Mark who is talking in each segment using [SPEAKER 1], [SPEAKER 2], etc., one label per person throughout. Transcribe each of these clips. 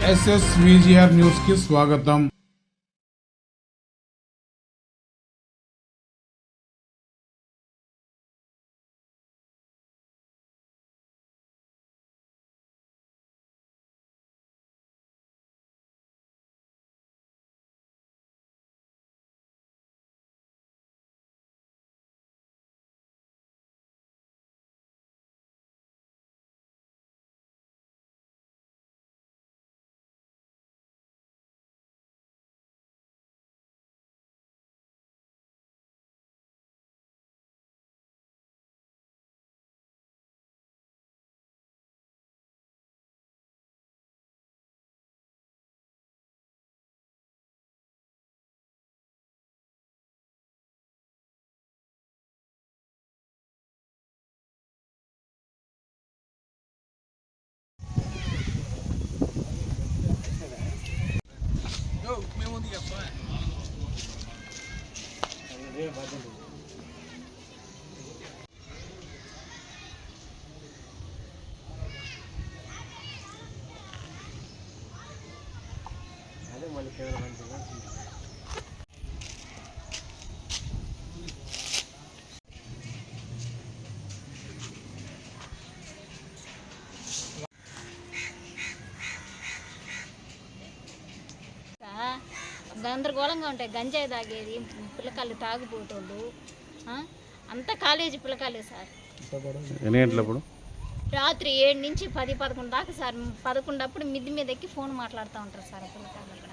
[SPEAKER 1] SS VGR news కి స్వాగతం
[SPEAKER 2] ఆ, గందరగోళంగా ఉంటాయి. గంజాయి తాగేది పిల్లకాయలు ఆ, అంతా కాలేజీ పిల్లకాయలే సార్. రాత్రి ఏడు నుంచి పది పదకొండు దాకా సార్. పదకొండు అప్పుడు మిద్ది మీద ఎక్కి ఫోన్ మాట్లాడుతూ ఉంటారు సార్ పిల్లకాయలు.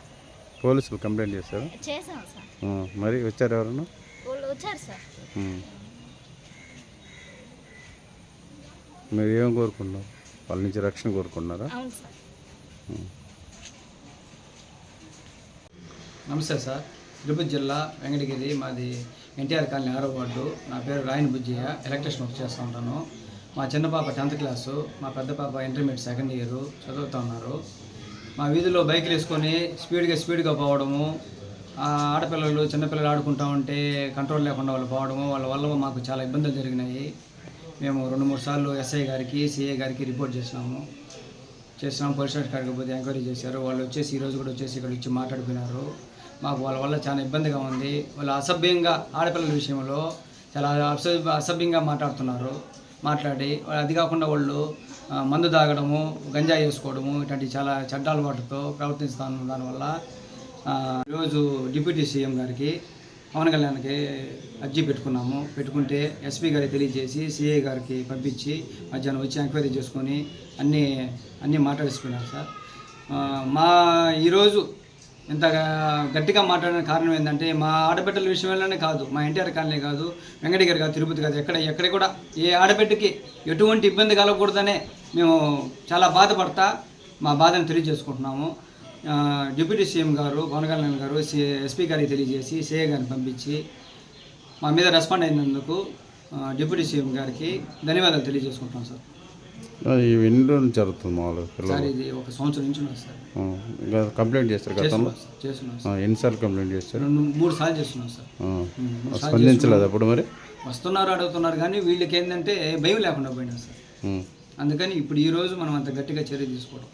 [SPEAKER 3] పోలీసులు కంప్లైంట్ చేశారు?
[SPEAKER 2] సార్.
[SPEAKER 3] మరి వచ్చారు ఎవరన్నా?
[SPEAKER 2] వాళ్ళు వచ్చారు సార్.
[SPEAKER 3] ఉమ్. మీరు ఏం కోరుకున్నారు? వాళ్ళ నుంచి రక్షణ కోరుకున్నారా?
[SPEAKER 2] అవును సార్.
[SPEAKER 4] నమస్తే సార్. తిరుపతి జిల్లా వెంకటగిరి మాది ఎన్టీఆర్ కాలనీ ఆరో వార్డు. నా పేరు రాయన్ బుజ్జయ్య. ఎలక్ట్రిషన్ వర్క్ చేస్తూ ఉంటాను. మా చిన్న పాప టెన్త్ క్లాసు. మా పెద్ద పాప ఇంటర్మీడియట్ సెకండ్ ఇయర్. చదువుతూ ఉన్నారు. మా వీధిలో బైకులు వేసుకొని స్పీడ్గా స్పీడ్గా పోవడము ఆడపిల్లలు చిన్నపిల్లలు ఆడుకుంటా ఉంటే కంట్రోల్ లేకుండా వాళ్ళు పోవడము వాళ్ళ వల్ల మాకు చాలా ఇబ్బందులు జరిగినాయి. మేము రెండు మూడు సార్లు ఎస్ఐ గారికి సిఐ గారికి రిపోర్ట్ చేసినాము. చేసినాము పోలీస్ స్టేషన్ కాడికి పోతే ఎంక్వైరీ చేశారు. వాళ్ళు వచ్చేసి ఈరోజు కూడా వచ్చేసి ఇక్కడ వచ్చి మాట్లాడుకున్నారు. మాకు వాళ్ళ వల్ల చాలా ఇబ్బందిగా ఉంది. వాళ్ళు అసభ్యంగా ఆడపిల్లల విషయంలో చాలా అసభ్య అసభ్యంగా మాట్లాడుతున్నారు. మాట్లాడి అది కాకుండా వాళ్ళు మందు తాగడము గంజాయి వేసుకోవడము ఇట్లాంటి చాలా చెడ్డ అలవాటుతో ప్రవర్తిస్తాను దానివల్ల ఈరోజు డిప్యూటీ సీఎం గారికి పవన్ కళ్యాణ్కి అర్జీ పెట్టుకున్నాము. పెట్టుకుంటే ఎస్పీ గారికి తెలియజేసి సిఐ గారికి పంపించి మధ్యాహ్నం వచ్చి ఎంక్వైరీ చేసుకొని అన్నీ అన్నీ మాట్లాడేసుకున్నారు సార్. మా ఈరోజు ఇంత గట్టిగా మాట్లాడిన కారణం ఏంటంటే మా ఆడబిడ్డల విషయంలోనే కాదు మా ఎన్టీఆర్ కాలనీ కాదు వెంకటగిరి కాదు తిరుపతి కాదు ఎక్కడ ఎక్కడ కూడా ఏ ఆడబిడ్డకి ఎటువంటి ఇబ్బంది కలగకూడదనే మేము చాలా బాధపడతా మా బాధను తెలియజేసుకుంటున్నాము. డిప్యూటీ సీఎం గారు పవన్ కళ్యాణ్ గారు సి ఎస్పీ గారికి తెలియజేసి సిఏ గారిని పంపించి మా మీద రెస్పాండ్ అయినందుకు డిప్యూటీ సీఎం గారికి ధన్యవాదాలు తెలియజేసుకుంటున్నాం సార్.
[SPEAKER 3] ఇవి ఎన్ని రోజులు జరుగుతుంది మామూలుగా
[SPEAKER 4] సార్ ఇది ఒక సంవత్సరం నుంచి ఉన్నది సార్.
[SPEAKER 3] కంప్లైంట్ చేస్తారు గతంలో
[SPEAKER 4] చేస్తున్నాం సార్
[SPEAKER 3] ఎన్నిసార్లు కంప్లైంట్ చేస్తారు?
[SPEAKER 4] రెండు మూడు సార్లు చేస్తున్నాం సార్.
[SPEAKER 3] ఆ,
[SPEAKER 4] ఉమ్, మూడు సార్లు
[SPEAKER 3] స్పందించలేదు అప్పుడు మరి?
[SPEAKER 4] వస్తున్నారు అడుగుతున్నారు కానీ వీళ్ళకి ఏంటంటే భయం లేకుండా పోయినా సార్.
[SPEAKER 3] ఉమ్.
[SPEAKER 4] అందుకని ఇప్పుడు ఈ రోజు మనం అంత గట్టిగా చర్య తీసుకోవడం.